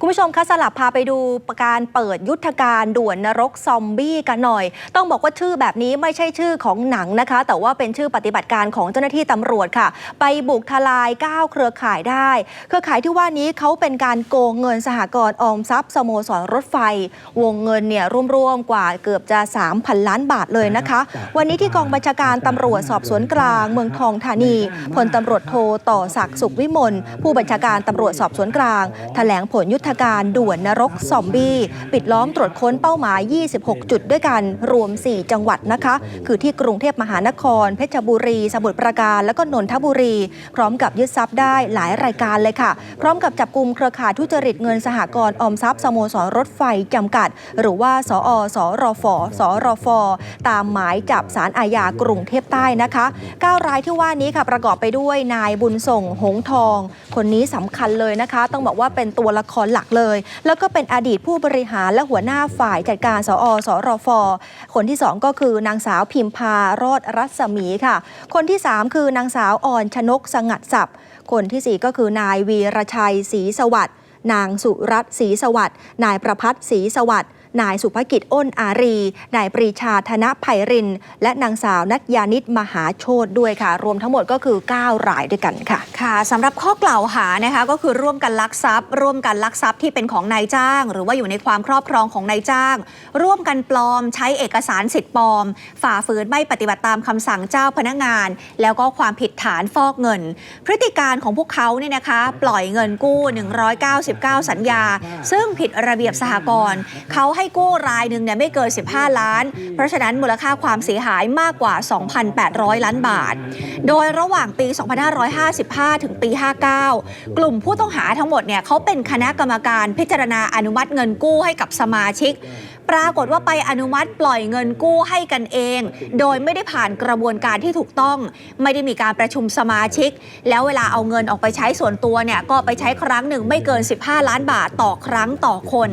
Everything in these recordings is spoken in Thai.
คุณผู้ชมคะสลับพาไปดูการเปิดยุทธการด่วนนรกซอมบี้กันหน่อย ต้องบอกว่าชื่อแบบนี้ไม่ใช่ชื่อของหนังนะคะ แต่ว่าเป็นชื่อปฏิบัติการของเจ้าหน้าที่ตำรวจค่ะ ไปบุกทลาย 9 เครือข่ายได้ เครือข่ายที่ว่านี้เขาเป็นการโกงเงินสหกรณ์ออมทรัพย์สโมสรรถไฟ วงเงินเนี่ยร่วมๆกว่าเกือบจะ 3,000 ล้านบาทเลยนะคะ วันนี้ที่กองบัญชาการตำรวจสอบสวนกลาง เมืองทองธานีพลตำรวจโทต่อศักดิ์สุขวิมลผู้บัญชาการตำรวจสอบสวนกลางแถลงผลยุทธการด่วนนรกซอมบี้ ปิดล้อมตรวจค้นเป้าหมาย 26 จุดด้วยกัน รวม 4 จังหวัดนะคะ คือที่กรุงเทพมหานคร เพชรบุรี สมุทรปราการ และก็นนทบุรี พร้อมกับยึดทรัพย์ได้หลายรายการเลยค่ะ พร้อมกับจับกลุ่มเครือข่ายทุจริตเงินสหกรณ์ออมทรัพย์สโมสรรถไฟจำกัด หรือว่าสอสรฟสรฟตามหมายจับสารอาญากรุงเทพใต้นะคะ9รายที่ว่านี้ค่ะประกอบไปด้วยนายบุญส่งหงทอง คนนี้สำคัญเลยนะคะ ต้องบอกว่าเป็นตัวละครหลักเลย แล้วก็เป็นอดีตผู้บริหารและหัวหน้าฝ่ายจัดการสอสอรอฟคนที่ 2 ก็คือนางสาวพิมพารอดรัศมีค่ะ คนที่ 3 คือนางสาวอ่อนชนกสงัดศัพท์คนทีสี่4 ก็คือนายวีรชัยศรีสวัสดิ์นางสุรัตน์ศรีสวัสดิ์นายประพัฒน์ศรีสวัสดิ์ นายสุภกิจอ้นอารี นายปรีชาธนภัยริน และนางสาวนัทยานิตมหาโชตด้วยค่ะ รวมทั้งหมดก็คือ 9 รายด้วยกันค่ะ ค่ะสำหรับข้อกล่าวหานะคะก็คือร่วมกันลักทรัพย์ ร่วมกันลักทรัพย์ที่เป็นของนายจ้าง หรือว่าอยู่ในความครอบครองของนายจ้าง ร่วมกันปลอมใช้เอกสารสิทธิ์ปลอม ฝ่าฝืนไม่ปฏิบัติตามคำสั่งเจ้าพนักงาน แล้วก็ความผิดฐานฟอกเงิน พฤติการของพวกเขาเนี่ยนะคะปล่อยเงินกู้ 199 สัญญา ซึ่งผิดระเบียบสหกรณ์เขาให้กู้รายหนึ่งเนี่ยไม่เกิน 15 ล้าน เพราะฉะนั้นมูลค่าความเสียหายมากกว่า 2,800 ล้านบาท โดยระหว่างปี 2555 ถึงปี 59 กลุ่มผู้ต้องหาทั้งหมดเนี่ยเขาเป็นคณะกรรมการพิจารณาอนุมัติเงินกู้ให้กับสมาชิก ปรากฏว่าไปอนุมัติปล่อยเงินกู้ให้กันเอง โดยไม่ได้ผ่านกระบวนการที่ถูกต้อง ไม่ได้มีการประชุมสมาชิก แล้วเวลาเอาเงินออกไปใช้ส่วนตัวเนี่ยก็ไปใช้ครั้งหนึ่งไม่เกิน 15 ล้านบาทต่อครั้งต่อคน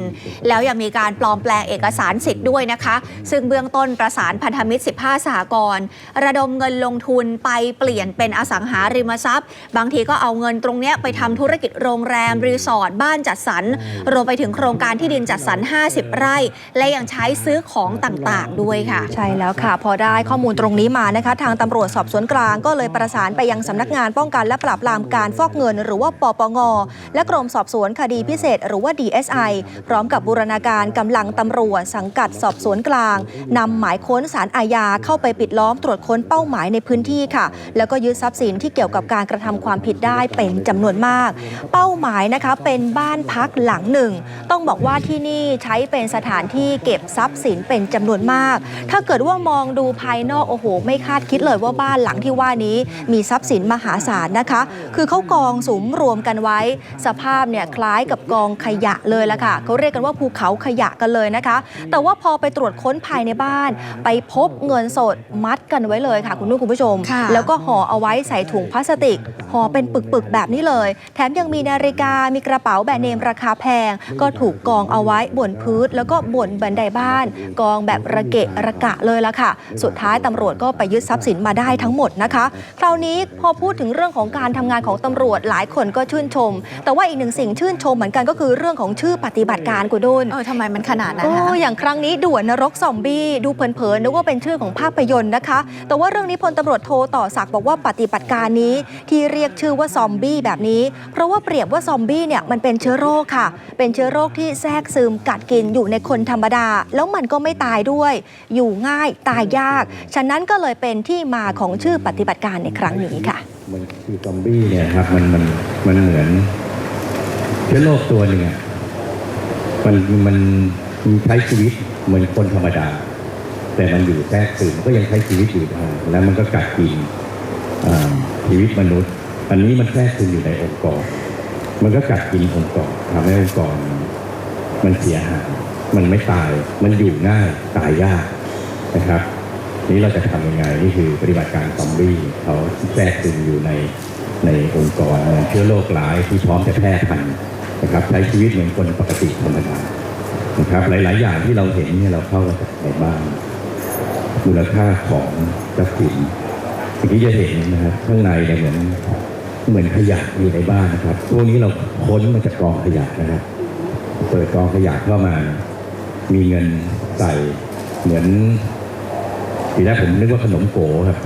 แล้วยังมีการปลอมแปลงเอกสารสิทธิ์ด้วยนะคะ ซึ่งเบื้องต้นประสานพันธมิตร 15 สหกรณ์ระดมเงินลงทุนไปเปลี่ยนเป็นอสังหาริมทรัพย์ บางทีก็เอาเงินตรงเนี้ยไปทำธุรกิจโรงแรมรีสอร์ทบ้านจัดสรรรวมไปถึงโครงการที่ดินจัดสรร 50 ไร่และยังใช้ซื้อของต่างๆ ด้วยค่ะ ใช่แล้วค่ะ พอได้ข้อมูลตรงนี้มานะคะ ทางตำรวจสอบสวนกลางก็เลยประสานไปยังสำนักงานป้องกันและปราบปรามการฟอกเงิน หรือว่าปปงและกรมสอบสวนคดีพิเศษ หรือว่า DSI พร้อมกับบูรณาการกำลังตำรวจสังกัดสอบสวนกลางนำหมายค้นสารอาญาเข้าไปปิดล้อมตรวจค้นเป้าหมายในพื้นที่ค่ะ แล้วก็ยึดทรัพย์สินที่เกี่ยวกับการกระทำความผิดได้เป็นจำนวนมาก เป้าหมายนะคะเป็นบ้านพักหลังหนึ่ง ต้องบอกว่าที่นี่ใช้เป็นสถานที่เก็บทรัพย์สินเป็นจำนวนมาก ถ้าเกิดว่ามองดูภายนอกโอ้โห ไม่คาดคิดเลยว่าบ้านหลังที่ว่านี้มีทรัพย์สินมหาศาลนะคะ คือเขากองสุมรวมกันไว้ สภาพเนี่ยคล้ายกับกองขยะเลยละค่ะเขาเรียกกันว่าภูเขาขยะกันเลยนะคะ แต่ว่าพอไปตรวจค้นภายในบ้าน ไปพบเงินสดมัดกันไว้เลยค่ะคุณนุ่นคุณผู้ชมค่ะแล้วก็ห่อเอาไว้ใส่ถุงพลาสติกห่อเป็นปึกๆแบบนี้เลย แถมยังมีนาฬิกามีกระเป๋าแบรนด์เนมราคาแพง ก็ถูกกองเอาไว้บนพื้นแล้วก็บนบันไดบ้าน กองแบบระเกะระกะเลยละค่ะ สุดท้ายตำรวจก็ไปยึดทรัพย์สินมาได้ทั้งหมดนะคะ คราวนี้พอพูดถึงเรื่องของการทำงานของตำรวจหลายคนก็ชื่นชม แต่ว่าอีกหนึ่งสิ่งชื่นชมเหมือนกันก็คือเรื่องของชื่อปฏิบัติการกุดุลเออทำไมมันขนาดนั้นโอ้นะอย่างครั้งนี้ด่วนนรกซอมบี้ดูเผินๆนึกว่าเป็นชื่อของภาพยนตร์นะคะ แต่ว่าเรื่องนี้พลตำรวจโทต่อศักดิ์บอกว่าปฏิบัติการนี้ ที่เรียกชื่อว่าซอมบี้แบบนี้ เพราะว่าเปรียบว่าซอมบี้เนี่ยมันเป็นเชื้อโรคค่ะ เป็นเชื้อโรคที่แทรกซึมกัดกินอยู่ในคนธรรมดา แล้วมันก็ไม่ตายด้วย อยู่ง่ายตายยาก ฉะนั้นก็เลยเป็นที่มาของชื่อปฏิบัติการในครั้งนี้ค่ะ มันคือซอมบี้เนี่ยครับมันมันมันเหมือนเชื้อโรคตัวหนึ่งอะมันมันมันใช้ชีวิตเหมือนคนธรรมดา แต่มันอยู่แทรกซึมก็ยังใช้ชีวิตอยู่ได้แล้วมันก็กัดกินอ่าชีวิตมนุษย์ อันนี้มันแทรกซึมอยู่ในองค์กร มันก็กัดกินองค์กรทำให้องค์กรมันเสียหาย มันไม่ตาย มันอยู่ง่ายตายยากนะครับ นี้เราจะทำยังไงนี่คือปฏิบัติการซอมบี้เขาแทรกซึมอยู่ในในองค์กรเชื้อโรคร้ายที่พร้อมจะแพร่พันธุ์นะครับใช้ชีวิตเหมือนคนปกติธรรมดานะครับหลาย ๆ อย่างที่เราเห็นเนี่ยเราเข้ามาจากในบ้านมูลค่าของทรัพย์สินสิ่งที่จะเห็นนะครับข้างในเนี่ยเหมือนเหมือนขยะอยู่ในบ้านนะครับพวกนี้เราค้นมาจากกองขยะนะครับ เปิดกองขยะเข้ามา มีเงินใส่เหมือนทีแรกผมนึกว่าขนมโกครับ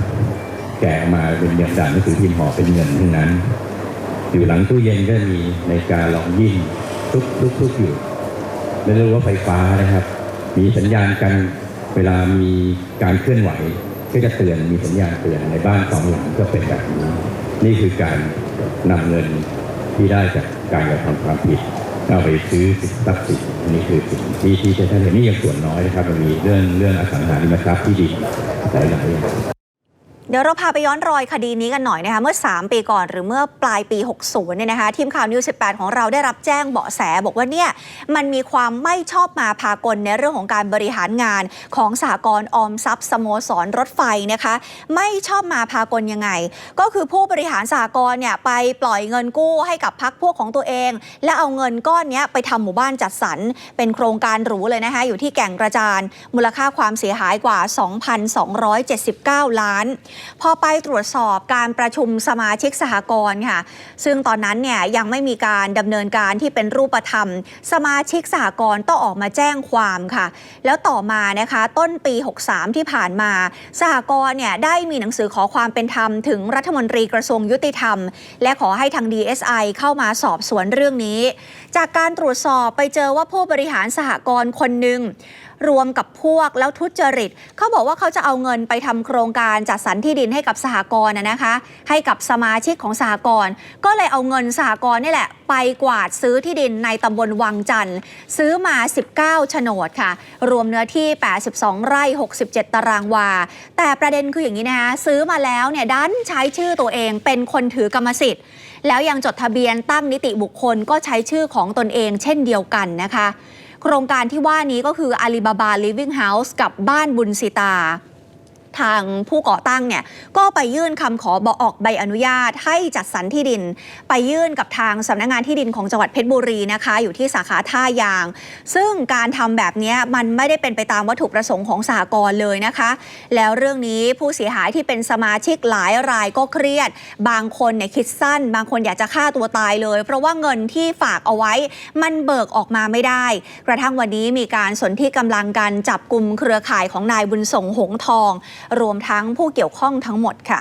แกะมาเป็นเงินด่านหนังสือพิมพ์ห่อเป็นเงินทั้งนั้น อยู่หลังตู้เย็นก็มีในการลองยิ่งทุกทุกทุกอยู่ ไม่รู้ว่าไฟฟ้านะครับ มีสัญญาณกันเวลามีการเคลื่อนไหวก็จะเตือนมีสัญญาณเตือนในบ้านสองหลังก็เป็นแบบนี้นี่คือการนำเงินที่ได้จากการกระทำความผิด เอาไปซื้อสินทรัพย์สินนี่คือสิ่งที่ที่ท่านเห็นนี่ยังส่วนน้อยนะครับมันมีเรื่องเรื่องอสังหาริมทรัพย์ที่ดินหลายๆอย่าง เดี๋ยวเราพาไปย้อนรอยคดีนี้กันหน่อยนะคะเมื่อ 3 ปีก่อนหรือเมื่อปลายปี 60 เนี่ยนะคะทีมข่าวนิว 18 ของเราได้รับแจ้งเบาะแส บอกว่าเนี่ยมันมีความไม่ชอบมาพากลในเรื่องของการบริหารงานของสหกรณ์ออมทรัพย์สโมสรรถไฟนะคะ ไม่ชอบมาพากลยังไง ก็คือผู้บริหารสหกรณ์เนี่ยไปปล่อยเงินกู้ให้กับพักพวกของตัวเอง และเอาเงินก้อนนี้ไปทำหมู่บ้านจัดสรรเป็นโครงการหรูเลยนะคะอยู่ที่แก่งกระจานมูลค่าความเสียหายกว่า 2,279 ล้านพอไปตรวจสอบการประชุมสมาชิกสหกรณ์ค่ะ ซึ่งตอนนั้นเนี่ยยังไม่มีการดำเนินการที่เป็นรูปธรรม สมาชิกสหกรณ์ต้องออกมาแจ้งความค่ะ แล้วต่อมานะคะต้นปี 63 ที่ผ่านมา สหกรณ์เนี่ยได้มีหนังสือขอความเป็นธรรมถึงรัฐมนตรีกระทรวงยุติธรรม และขอให้ทาง DSI เข้ามาสอบสวนเรื่องนี้ จากการตรวจสอบไปเจอว่าผู้บริหารสหกรณ์คนหนึ่ง รวมกับพวกแล้วทุจริต เขาบอกว่าเขาจะเอาเงินไปทำโครงการจัดสรรที่ดินให้กับสหกรณ์นะคะ ให้กับสมาชิกของสหกรณ์ก็เลยเอาเงินสหกรณ์นี่แหละ ไปกวาดซื้อที่ดินในตำบลวังจันทร์ซื้อมา 19 โฉนดค่ะ รวมเนื้อที่ 82 ไร่ 67 ตารางวา แต่ประเด็นคืออย่างนี้นะคะซื้อมาแล้วเนี่ยดันใช้ชื่อตัวเองเป็นคนถือกรรมสิทธิ์ แล้วยังจดทะเบียนตั้งนิติบุคคลก็ใช้ชื่อของตนเองเช่นเดียวกันนะคะ โครงการที่ว่านี้ก็คืออาลีบาบาลิฟวิ่งเฮาส์กับบ้านบุญสิตา ทางผู้ก่อตั้งเนี่ยก็ไปยื่นคำขอบอกออกใบอนุญาตให้จัดสรรที่ดิน ไปยื่นกับทางสำนักงานที่ดินของจังหวัดเพชรบุรีนะคะ อยู่ที่สาขาท่ายาง ซึ่งการทำแบบนี้มันไม่ได้เป็นไปตามวัตถุประสงค์ของสหกรณ์เลยนะคะ แล้วเรื่องนี้ผู้เสียหายที่เป็นสมาชิกหลายรายก็เครียด บางคนเนี่ยคิดสั้น บางคนอยากจะฆ่าตัวตายเลย เพราะว่าเงินที่ฝากเอาไว้ มันเบิกออกมาไม่ได้ กระทั่งวันนี้มีการสนที่กำลังกันจับกลุ่มเครือข่ายของนายบุญส่งหงทองรวมทั้งผู้เกี่ยวข้องทั้งหมดค่ะ